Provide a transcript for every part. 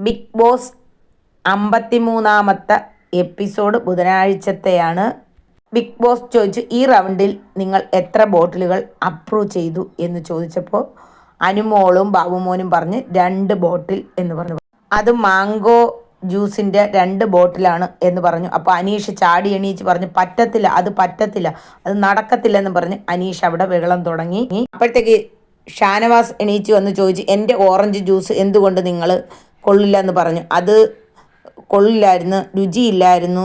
Big Boss അമ്പത്തിമൂന്നാമത്തെ episode ബുധനാഴ്ചത്തെയാണ്. Bigg Boss ചോദിച്ചു ഈ റൗണ്ടിൽ നിങ്ങൾ എത്ര ബോട്ടിലുകൾ അപ്രൂവ് ചെയ്തു? എന്ന് ചോദിച്ചപ്പോൾ അനുമോളും ബാബുമോനും പറഞ്ഞ് രണ്ട് ബോട്ടിൽ എന്ന് പറഞ്ഞു. അത് മാംഗോ ജ്യൂസിന്റെ രണ്ട് ബോട്ടിലാണ് എന്ന് പറഞ്ഞു. അപ്പോൾ അനീഷ് ചാടി എണീച്ച് പറഞ്ഞു പറ്റത്തില്ല അത് പറ്റത്തില്ല അത് നടക്കത്തില്ല എന്ന് പറഞ്ഞ് അനീഷ് അവിടെ വെള്ളം തുടങ്ങി. അപ്പോഴത്തേക്ക് ഷാനവാസ് എണീച്ച് വന്ന് ചോദിച്ച് എന്റെ ഓറഞ്ച് ജ്യൂസ് എന്തുകൊണ്ട് നിങ്ങൾ കൊള്ളില്ല എന്ന് പറഞ്ഞു. അത് കൊള്ളില്ലായിരുന്നു രുചിയില്ലായിരുന്നു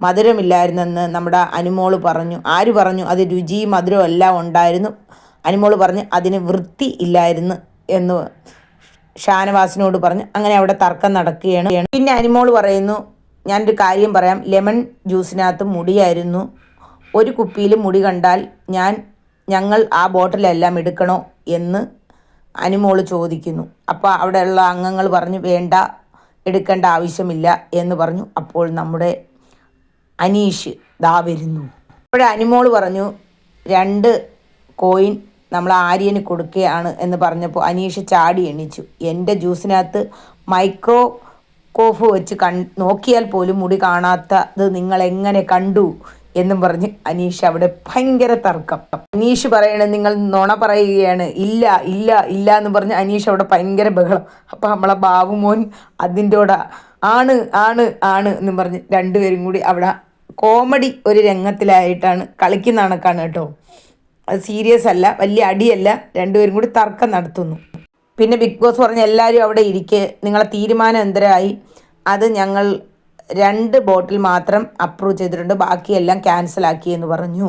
മധുരമില്ലായിരുന്നെന്ന് നമ്മുടെ അനുമോൾ പറഞ്ഞു. ആര് പറഞ്ഞു? അത് രുചിയും മധുരവും എല്ലാം ഉണ്ടായിരുന്നു. അനുമോൾ പറഞ്ഞു അതിന് വൃത്തി ഇല്ലായിരുന്നു എന്ന് ഷാനവാസിനോട് പറഞ്ഞു. അങ്ങനെ അവിടെ തർക്കം നടക്കുകയാണ്. പിന്നെ അനുമോൾ പറയുന്നു ഞാനൊരു കാര്യം പറയാം. ലെമൺ ജ്യൂസിനകത്ത് മുടിയായിരുന്നു. ഒരു കുപ്പിയിൽ മുടി കണ്ടാൽ ഞാൻ ഞങ്ങൾ ആ ബോട്ടിലെല്ലാം എടുക്കണോ എന്ന് അനുമോൾ ചോദിക്കുന്നു. അപ്പോൾ അവിടെയുള്ള അംഗങ്ങൾ പറഞ്ഞു വേണ്ട എടുക്കേണ്ട ആവശ്യമില്ല എന്ന് പറഞ്ഞു. അപ്പോൾ നമ്മുടെ അനീഷ് ദാ വരുന്നു. അപ്പോൾ അനുമോൾ പറഞ്ഞു രണ്ട് കോയിൻ നമ്മൾ ആര്യന് കൊടുക്കുകയാണ് എന്ന് പറഞ്ഞപ്പോൾ അനീഷ് ചാടി എണീച്ചു. എന്റെ ജ്യൂസിനകത്ത് മൈക്രോ കോഫ് വെച്ച് കൺ നോക്കിയാൽ പോലും മുടി കാണാത്തത് നിങ്ങൾ എങ്ങനെ കണ്ടു? എന്നും പറഞ്ഞ് അനീഷ് അവിടെ ഭയങ്കര തർക്കം. അനീഷ് പറയണ നിങ്ങൾ നുണ പറയുകയാണ്. ഇല്ല ഇല്ല ഇല്ല എന്ന് പറഞ്ഞ് അനീഷ് അവിടെ ഭയങ്കര ബഹളം. അപ്പം നമ്മളെ ബാബുമോൻ അതിന്റെ കൂടെ ആണ് ആണ് ആണ് എന്നും പറഞ്ഞ് രണ്ടുപേരും കൂടി അവിടെ കോമഡി ഒരു രംഗത്തിലായിട്ടാണ് കളിക്കുന്ന കണക്കാണ് കേട്ടോ. അത് സീരിയസ് അല്ല വലിയ അടിയല്ല. രണ്ടുപേരും കൂടി തർക്കം നടത്തുന്നു. പിന്നെ ബിഗ് ബോസ് പറഞ്ഞ എല്ലാവരും അവിടെ ഇരിക്കെ. നിങ്ങളെ തീരുമാനം എന്തരായി? അത് ഞങ്ങൾ രണ്ട് ബോട്ടിൽ മാത്രം അപ്രൂവ് ചെയ്തിട്ടുണ്ട്. ബാക്കിയെല്ലാം ക്യാൻസലാക്കി എന്ന് പറഞ്ഞു.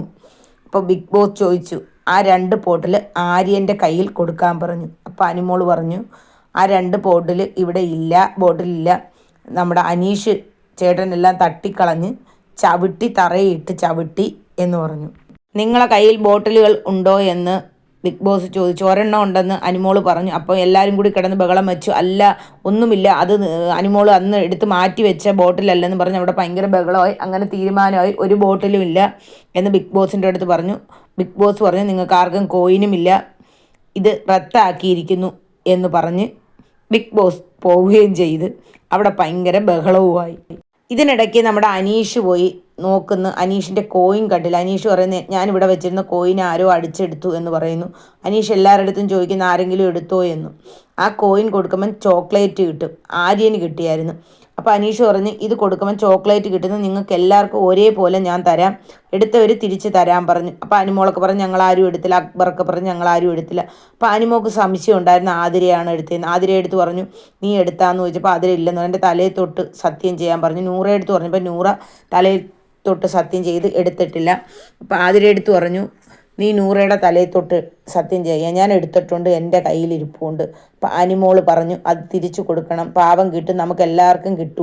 അപ്പോൾ ബിഗ് ബോസ് ചോദിച്ചു ആ രണ്ട് ബോട്ടിൽ ആര്യന്റെ കയ്യിൽ കൊടുക്കാൻ പറഞ്ഞു. അപ്പോൾ അനിമോൾ പറഞ്ഞു ആ രണ്ട് ബോട്ടിൽ ഇവിടെ ഇല്ല ബോട്ടിലില്ല നമ്മുടെ അനീഷ് ചേട്ടനെല്ലാം തട്ടിക്കളഞ്ഞ് ചവിട്ടി തറയിട്ട് ചവിട്ടി എന്ന് പറഞ്ഞു. നിങ്ങളെ കയ്യിൽ ബോട്ടിലുകൾ ഉണ്ടോ എന്ന് ബിഗ് ബോസ് ചോദിച്ചു ഒരെണ്ണം ഉണ്ടെന്ന് അനിമോൾ പറഞ്ഞു. അപ്പോൾ എല്ലാവരും കൂടി കിടന്ന് ബഹളം വെച്ചു. അല്ല ഒന്നുമില്ല. അത് അനിമോൾ അന്ന് എടുത്ത് മാറ്റി വെച്ച ബോട്ടിലല്ലെന്ന് പറഞ്ഞ് അവിടെ ഭയങ്കര ബഹളമായി. അങ്ങനെ തീരുമാനമായി. ഒരു ബോട്ടിലും ഇല്ല എന്ന് ബിഗ് ബോസിന്റെ അടുത്ത് പറഞ്ഞു. ബിഗ് ബോസ് പറഞ്ഞു നിങ്ങൾക്ക് ആർക്കും കോയിനും ഇല്ല. ഇത് റദ്ദാക്കിയിരിക്കുന്നു എന്ന് പറഞ്ഞ് ബിഗ് ബോസ് പോവുകയും ചെയ്ത്. അവിടെ ഭയങ്കര ബഹളവുമായി. ഇതിനിടയ്ക്ക് നമ്മുടെ അനീഷ് പോയി. നോക്കുന്നു അനീഷിന്റെ കോയിൻ കണ്ടില്ല. അനീഷ് പറയുന്നത് ഞാനിവിടെ വെച്ചിരുന്ന കോയിൻ ആരോ അടിച്ചെടുത്തു എന്ന് പറയുന്നു. അനീഷ് എല്ലാവരുടെ അടുത്തും ചോദിക്കുന്ന ആരെങ്കിലും എടുത്തോ എന്ന്. ആ കോയിൻ കൊടുക്കുമ്പം ചോക്ലേറ്റ് കിട്ടും. ആര്യന് കിട്ടിയായിരുന്നു. അപ്പോൾ അനീഷ് പറഞ്ഞ് ഇത് കൊടുക്കുമ്പോൾ ചോക്ലേറ്റ് കിട്ടുന്നത് നിങ്ങൾക്ക് എല്ലാവർക്കും ഒരേപോലെ ഞാൻ തരാം. എടുത്തവർ തിരിച്ച് തരാൻ പറഞ്ഞു. അപ്പോൾ അനിമോളൊക്കെ പറഞ്ഞ് ഞങ്ങൾ ആരും എടുത്തില്ല. അക്ബറൊക്കെ പറഞ്ഞ് ഞങ്ങൾ ആരും എടുത്തില്ല. അപ്പോൾ അനിമോക്ക് സംശയം ഉണ്ടായിരുന്നു ആതിരയാണ് എടുത്തതെന്ന്. ആതിര എടുത്ത് പറഞ്ഞു നീ എടുത്താന്ന് ചോദിച്ചപ്പോൾ ആതിര ഇല്ലെന്ന് എന്റെ തലയിൽ തൊട്ട് സത്യം ചെയ്യാൻ പറഞ്ഞു. നൂറ എടുത്ത് പറഞ്ഞപ്പോൾ നൂറ തലയിൽ തൊട്ട് സത്യം ചെയ്ത് എടുത്തിട്ടില്ല. അപ്പോൾ ആതിര എടുത്ത് പറഞ്ഞു നീ നൂറയുടെ തലയിൽ തൊട്ട് സത്യം ചെയ്യാം. ഞാൻ എടുത്തിട്ടുണ്ട് എന്റെ കയ്യിൽ ഇരിപ്പുണ്ട്. അപ്പം അനിമോൾ പറഞ്ഞു അത് തിരിച്ചു കൊടുക്കണം. പാവം കിട്ടും. നമുക്ക് എല്ലാവർക്കും കിട്ടും.